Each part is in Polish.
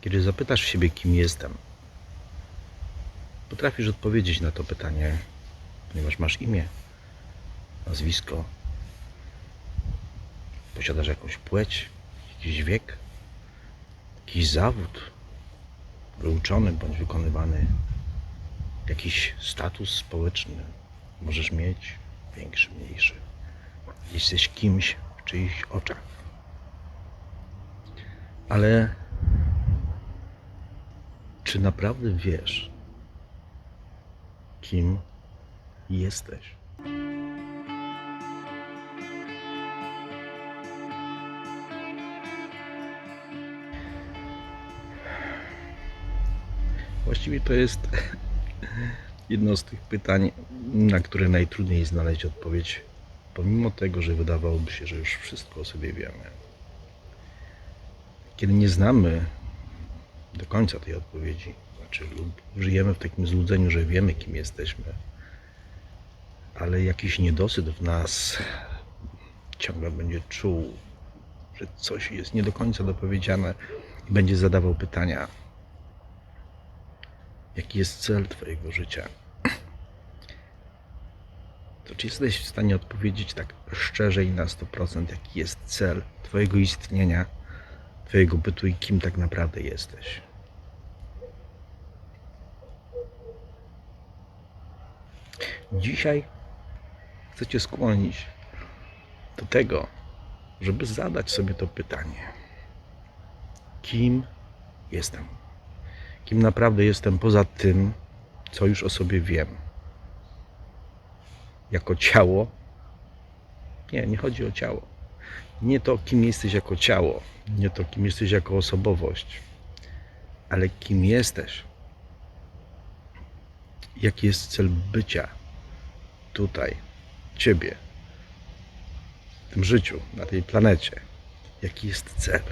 Kiedy zapytasz siebie, kim jestem, potrafisz odpowiedzieć na to pytanie, ponieważ masz imię, nazwisko, posiadasz jakąś płeć, jakiś wiek, jakiś zawód wyuczony bądź wykonywany, jakiś status społeczny możesz mieć, większy, mniejszy. Jesteś kimś w czyichś oczach. Ale czy naprawdę wiesz, kim jesteś? Właściwie to jest jedno z tych pytań, na które najtrudniej znaleźć odpowiedź, pomimo tego, że wydawałoby się, że już wszystko o sobie wiemy. Kiedy nie znamy do końca tej odpowiedzi, znaczy lub żyjemy w takim złudzeniu, że wiemy, kim jesteśmy, ale jakiś niedosyt w nas ciągle będzie czuł, że coś jest nie do końca dopowiedziane i będzie zadawał pytania, jaki jest cel Twojego życia. To czy jesteś w stanie odpowiedzieć tak szczerze i na 100%, jaki jest cel Twojego istnienia, Twojego bytu i kim tak naprawdę jesteś? Dzisiaj chcę Cię skłonić do tego, żeby zadać sobie to pytanie: kim jestem? Kim naprawdę jestem poza tym, co już o sobie wiem? Jako ciało? Nie, nie chodzi o ciało. Nie to, kim jesteś jako ciało, nie to, kim jesteś jako osobowość, ale kim jesteś. Jaki jest cel bycia tutaj, ciebie, w tym życiu, na tej planecie? Jaki jest cel?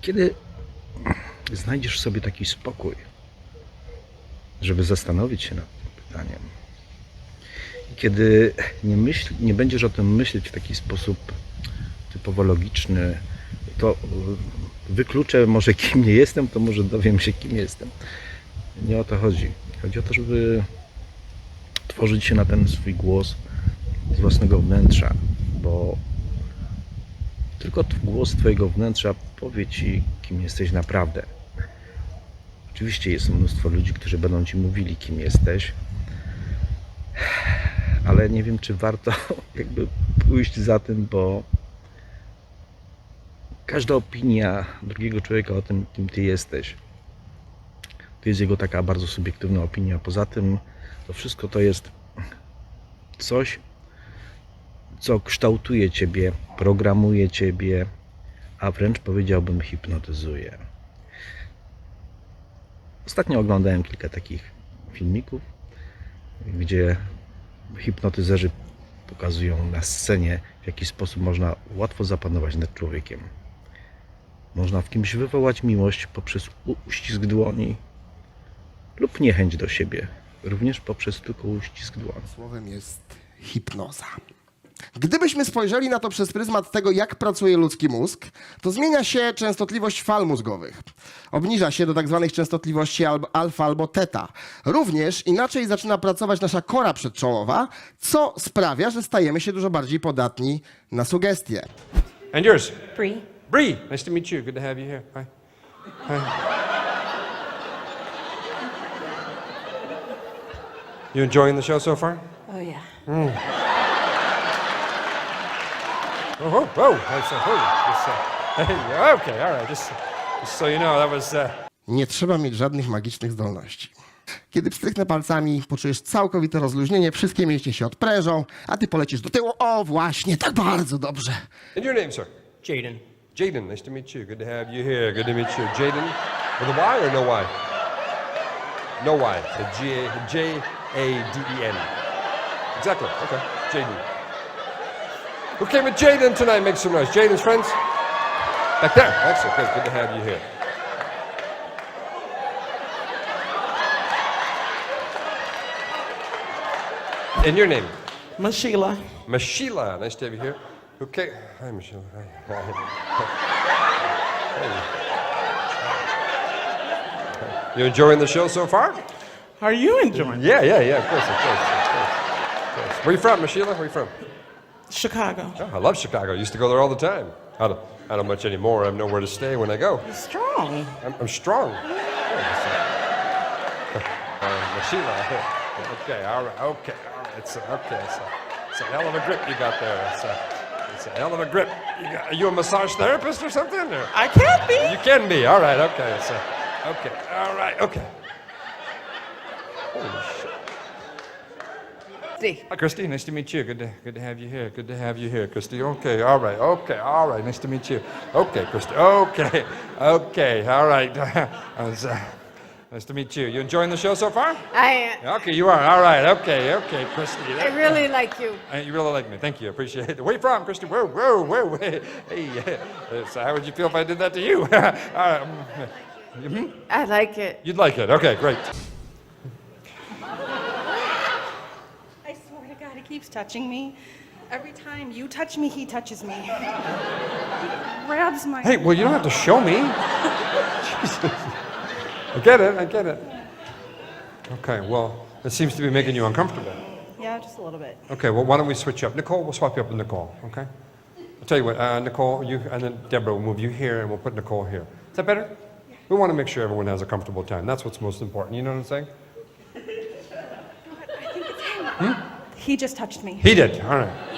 Kiedy znajdziesz sobie taki spokój, żeby zastanowić się nad tym pytaniem, kiedy nie, myśl, nie będziesz o tym myśleć w taki sposób typowo logiczny, to y, wykluczę może kim nie jestem, to może dowiem się kim jestem. Nie o to chodzi. Chodzi o to, żeby tworzyć się na ten swój głos z własnego wnętrza, bo tylko głos Twojego wnętrza powie Ci, kim jesteś naprawdę. Oczywiście jest mnóstwo ludzi, którzy będą Ci mówili, kim jesteś, ale nie wiem, czy warto jakby pójść za tym, bo każda opinia drugiego człowieka o tym, kim Ty jesteś, to jest jego taka bardzo subiektywna opinia. Poza tym, to wszystko to jest coś, co kształtuje ciebie, programuje ciebie, a wręcz powiedziałbym hipnotyzuje. Ostatnio oglądałem kilka takich filmików, gdzie hipnotyzerzy pokazują na scenie, w jaki sposób można łatwo zapanować nad człowiekiem. Można w kimś wywołać miłość poprzez uścisk dłoni lub niechęć do siebie, również poprzez tylko uścisk dłoni. Słowem jest hipnoza. Gdybyśmy spojrzeli na to przez pryzmat tego, jak pracuje ludzki mózg, to zmienia się częstotliwość fal mózgowych. Obniża się do tak zwanych częstotliwości al- alfa albo teta. Również inaczej zaczyna pracować nasza kora przedczołowa, co sprawia, że stajemy się dużo bardziej podatni na sugestie. And yours? Bree. Bree, nice to meet you. Good to have you here. Hi. Hi. You enjoying the show so far? Oh, yeah. Oh, whoa, whoa. That's, uh, whoa. That's, uh, hey, okay, all right. Just, just so you know, that was. Uh, Nie trzeba mieć żadnych magicznych zdolności. Kiedy pstryknę palcami, poczujesz całkowite rozluźnienie, wszystkie mięśnie się odprężą, a ty polecisz do tyłu. O, właśnie, tak bardzo dobrze. and your name, sir? Jaden. Jaden, nice to meet you. Good to have you here. Good to meet you. Jaden, with a Y or no Y? No Y. A G A J A D E N. Exactly. Okay. Jaden. Who came with Jaden tonight? Make some noise. Jaden's friends? Back there. Excellent. Good. Good to have you here. And your name? Miss Sheila. Miss Sheila. Nice to have you here. Who came? Hi, Michelle. Hi. Hi. You enjoying the show so far? Are you enjoying? Yeah, yeah, yeah. Of course, of course, of course. Of course. Where you from, Miss Sheila? Where you from? Chicago. Oh, I love Chicago. I used to go there all the time. I don't, I don't much anymore. I have nowhere to stay when I go. Strong. I'm, I'm strong. Uh, Sheila. Okay, all right, okay, all right. It's a, okay. It's a, it's a hell of a grip you got there. It's a, it's a hell of a grip. You got, are you a massage therapist or something? Or? I can't be. You can be. All right. Okay. So, okay. All right. Okay. Holy shit. Hi, Christy. Nice to meet you. Good to, good to have you here. Good to have you here, Christy. Okay. All right. Okay. All right. Nice to meet you. Okay, Christy. Okay. Okay. All right. Uh, nice to meet you. You enjoying the show so far? I, am. Okay, you are. All right. Okay. Okay, Christy. I really like you. Uh, You really like me. Thank you. I appreciate it. Where you from, Christy? Whoa, whoa, whoa, whoa. Hey, uh, so how would you feel if I did that to you? um, mhm. I like it. You'd like it. Okay, great. I swear to God, he keeps touching me. Every time you touch me, he touches me. He grabs my. Hey, well, you don't have to show me. Jesus. I get it. I get it. Okay, well, it seems to be making you uncomfortable. Yeah, just a little bit. Okay, well, why don't we switch up? Nicole, we'll swap you up with Nicole, okay? I'll tell you what, uh, Nicole, you, and then Deborah will move you here, and we'll put Nicole here. Is that better? We want to make sure everyone has a comfortable time. That's what's most important. You know what I'm saying? He just touched me. He did. All right.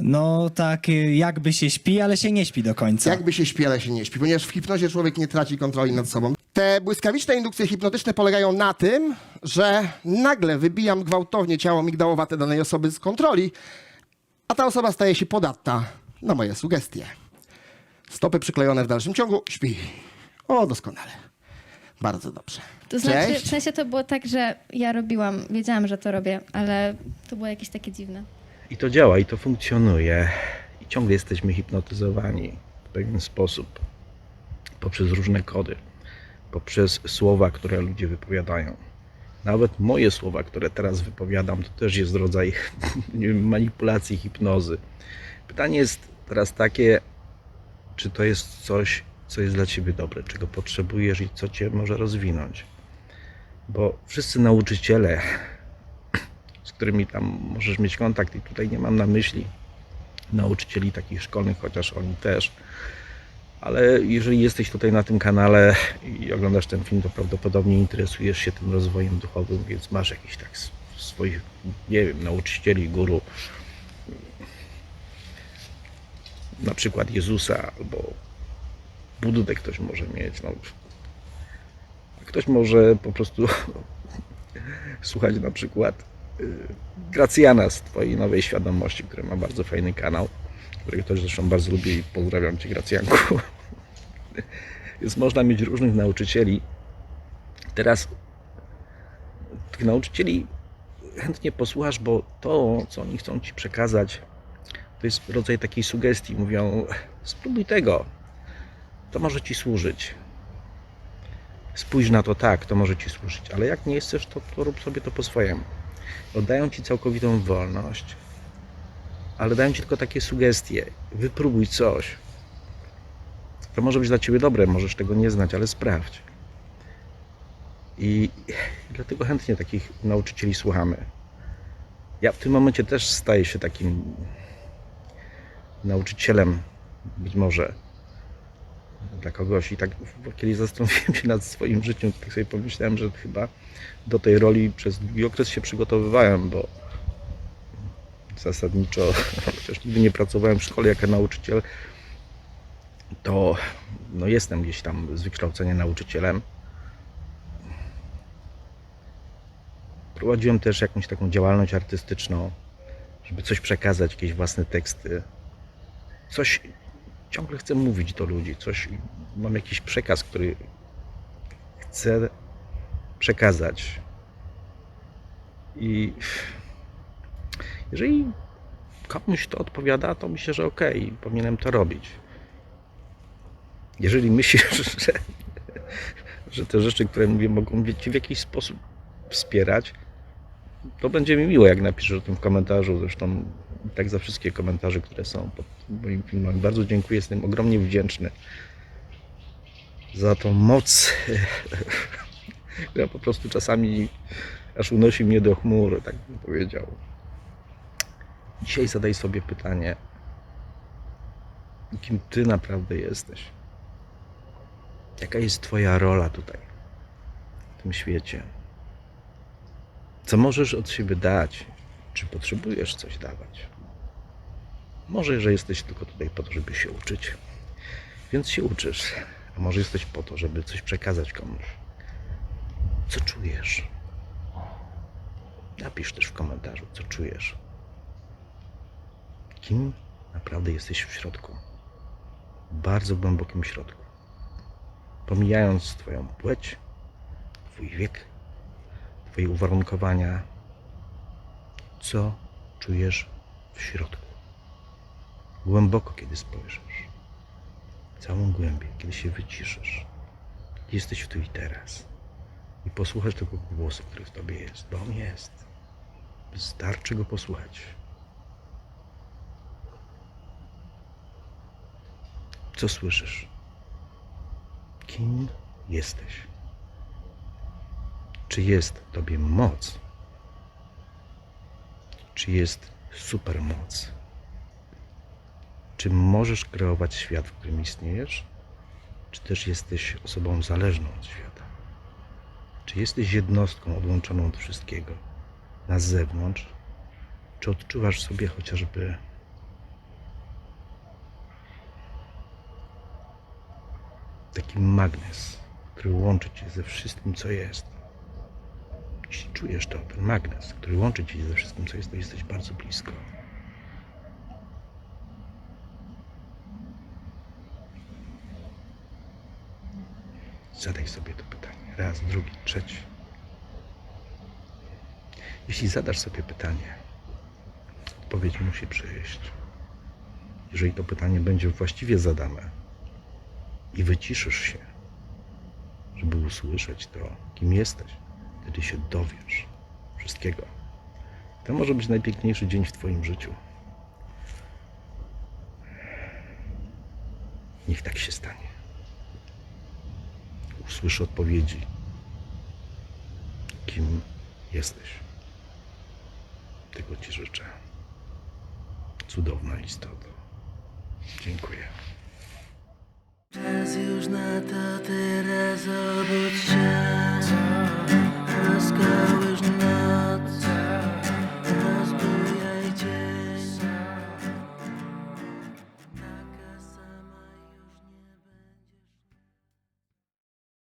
No tak y, jakby się śpi, ale się nie śpi do końca. Jakby się śpi, ale się nie śpi, ponieważ w hipnozie człowiek nie traci kontroli nad sobą. Te błyskawiczne indukcje hipnotyczne polegają na tym, że nagle wybijam gwałtownie ciało migdałowate danej osoby z kontroli, a ta osoba staje się podatna na moje sugestie. Stopy przyklejone w dalszym ciągu, śpi. O, doskonale. Bardzo dobrze. To znaczy, Cześć. w sensie to było tak, że ja robiłam, wiedziałam, że to robię, ale to było jakieś takie dziwne. I to działa, i to funkcjonuje. I ciągle jesteśmy hipnotyzowani w pewien sposób. Poprzez różne kody, poprzez słowa, które ludzie wypowiadają. Nawet moje słowa, które teraz wypowiadam, to też jest rodzaj wiem, manipulacji, hipnozy. Pytanie jest teraz takie, czy to jest coś, co jest dla ciebie dobre, czego potrzebujesz i co cię może rozwinąć. Bo wszyscy nauczyciele, z którymi tam możesz mieć kontakt, i tutaj nie mam na myśli nauczycieli takich szkolnych, chociaż oni też, ale jeżeli jesteś tutaj na tym kanale i oglądasz ten film, to prawdopodobnie interesujesz się tym rozwojem duchowym, więc masz jakiś tak swoich, nie wiem, nauczycieli, guru, na przykład Jezusa albo Buddę ktoś może mieć. No. Ktoś może po prostu słuchać na przykład y, Gracjana z Twojej Nowej Świadomości, który ma bardzo fajny kanał, którego też zresztą bardzo lubię i pozdrawiam Cię Gracjanku. Więc można mieć różnych nauczycieli. Teraz tych nauczycieli chętnie posłuchasz, bo to, co oni chcą Ci przekazać, to jest rodzaj takiej sugestii. Mówią, spróbuj tego, to może Ci służyć. Spójrz na to tak, to może Ci służyć, ale jak nie chcesz, to, to rób sobie to po swojemu. Oddają Ci całkowitą wolność, ale dają Ci tylko takie sugestie. Wypróbuj coś. To może być dla Ciebie dobre, możesz tego nie znać, ale sprawdź. I dlatego chętnie takich nauczycieli słuchamy. Ja w tym momencie też staję się takim nauczycielem, być może dla kogoś. I tak kiedyś zastanowiłem się nad swoim życiem, tak sobie pomyślałem, że chyba do tej roli przez długi okres się przygotowywałem, bo zasadniczo, chociaż nigdy nie pracowałem w szkole jako nauczyciel, to no jestem gdzieś tam z wykształcenia nauczycielem. Prowadziłem też jakąś taką działalność artystyczną, żeby coś przekazać, jakieś własne teksty. Coś ciągle chcę mówić do ludzi, coś mam jakiś przekaz, który chcę przekazać. I jeżeli komuś to odpowiada, to myślę, że okej, powinienem to robić. Jeżeli myślisz, że, że te rzeczy, które mówię, mogą Cię w jakiś sposób wspierać, to będzie mi miło, jak napiszesz o tym w komentarzu. Zresztą i tak za wszystkie komentarze, które są pod moim filmem. Bardzo dziękuję, jestem ogromnie wdzięczny. za tą moc, która po prostu czasami aż unosi mnie do chmur, tak bym powiedział. Dzisiaj zadaj sobie pytanie, kim ty naprawdę jesteś. Jaka jest twoja rola tutaj, w tym świecie? Co możesz od siebie dać? Czy potrzebujesz coś dawać? Może, że jesteś tylko tutaj po to, żeby się uczyć, więc się uczysz. A może jesteś po to, żeby coś przekazać komuś. Co czujesz? Napisz też w komentarzu, co czujesz. Kim naprawdę jesteś w środku? W bardzo głębokim środku. Pomijając Twoją płeć, Twój wiek, Twoje uwarunkowania, co czujesz w środku. Głęboko, kiedy spojrzysz, całą głębię, kiedy się wyciszysz, kiedy jesteś tu i teraz i posłuchasz tego głosu, który w tobie jest, bo on jest. Wystarczy go posłuchać. Co słyszysz? Kim jesteś? Czy jest tobie moc? Czy jest supermoc? Czy możesz kreować świat, w którym istniejesz? Czy też jesteś osobą zależną od świata? Czy jesteś jednostką odłączoną od wszystkiego na zewnątrz? Czy odczuwasz sobie chociażby taki magnes, który łączy cię ze wszystkim, co jest? Jeśli czujesz to, ten magnes, który łączy cię ze wszystkim, co jest, to jesteś bardzo blisko. Zadaj sobie to pytanie. Raz, drugi, trzeci. Jeśli zadasz sobie pytanie, odpowiedź musi przyjść. Jeżeli to pytanie będzie właściwie zadane i wyciszysz się, żeby usłyszeć to, kim jesteś, wtedy się dowiesz wszystkiego. To może być najpiękniejszy dzień w Twoim życiu. Niech tak się stanie usłyszy odpowiedzi, kim jesteś. Tego Ci życzę. Cudowna istota. Dziękuję. Czas już na to teraz obudź się there is no